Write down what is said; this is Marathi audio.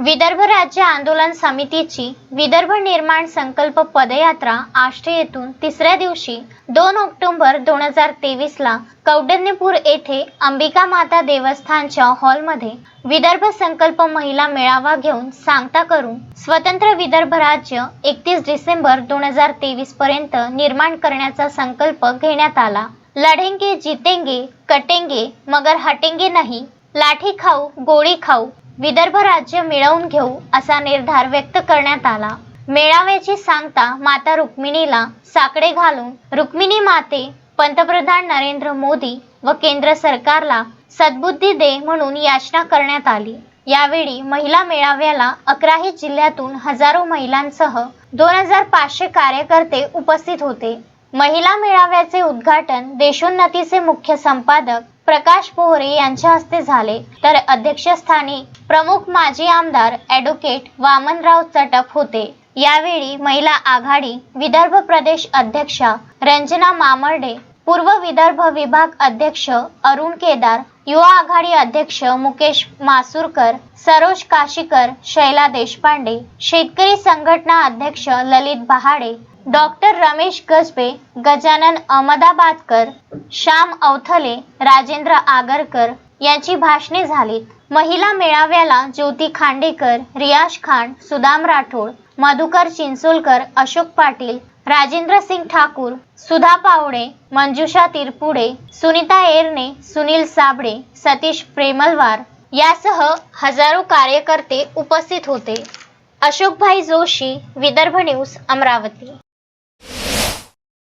विदर्भ राज्य आंदोलन समितीची विदर्भ निर्माण संकल्प पदयात्रा आष्टे येथून तिसऱ्या दिवशी दोन ऑक्टोबर दोन हजार तेवीसला कौडण्यपूर येथे अंबिका माता देवस्थानच्या हॉलमध्ये विदर्भ संकल्प महिला मेळावा घेऊन सांगता करून स्वतंत्र विदर्भ राज्य एकतीस डिसेंबर दोन हजार तेवीस पर्यंत निर्माण करण्याचा संकल्प घेण्यात आला. लढेंगे जितेंगे कटेंगे मगर हटेंगे नाही. लाठी खाऊ गोळी खाऊ विदर्भ राज्य मिळवून घेऊ असा निर्धार व्यक्त करण्यात आला. मेळाव्याची सांगता माता रुक्मिणीला साकडे घालून रुक्मिणी माते पंतप्रधान नरेंद्र मोदी व केंद्र सरकारला सद्बुद्धी दे म्हणून याचना करण्यात आली. यावेळी महिला मेळाव्याला अकराही जिल्ह्यातून हजारो महिलांसह दोन हजार पाचशे कार्यकर्ते उपस्थित होते. महिला मेळाव्याचे उद्घाटन देशोन्नतीचे मुख्य संपादक प्रकाश पोहरे यांच्या हस्ते झाले. तर अध्यक्षस्थानी प्रमुख माजी आमदार ॲडव्होकेट वामनराव चटप होते. यावेळी महिला आघाडी विदर्भ प्रदेश अध्यक्षा रंजना मामर्डे पूर्व विदर्भ विभाग अध्यक्ष अरुण केदार युवा आघाडी अध्यक्ष मुकेश मासूरकर सरोज काशीकर शैला देशपांडे शेतकरी संघटना अध्यक्ष ललित बहाडे डॉक्टर रमेश गजबे गजानन अहमदाबादकर श्याम अवथले राजेंद्र आगरकर यांची भाषणे झालीत. महिला मेळाव्याला ज्योती खांडेकर रियाश खान सुदाम राठोड मधुकर चिंचोलकर अशोक पाटील राजेंद्र सिंग ठाकूर सुधा पावडे मंजुषा तिरपुडे सुनीता एरणे सुनील साबळे सतीश प्रेमलवार यासह हजारो कार्यकर्ते उपस्थित होते. अशोकभाई जोशी विदर्भ न्यूज अमरावती.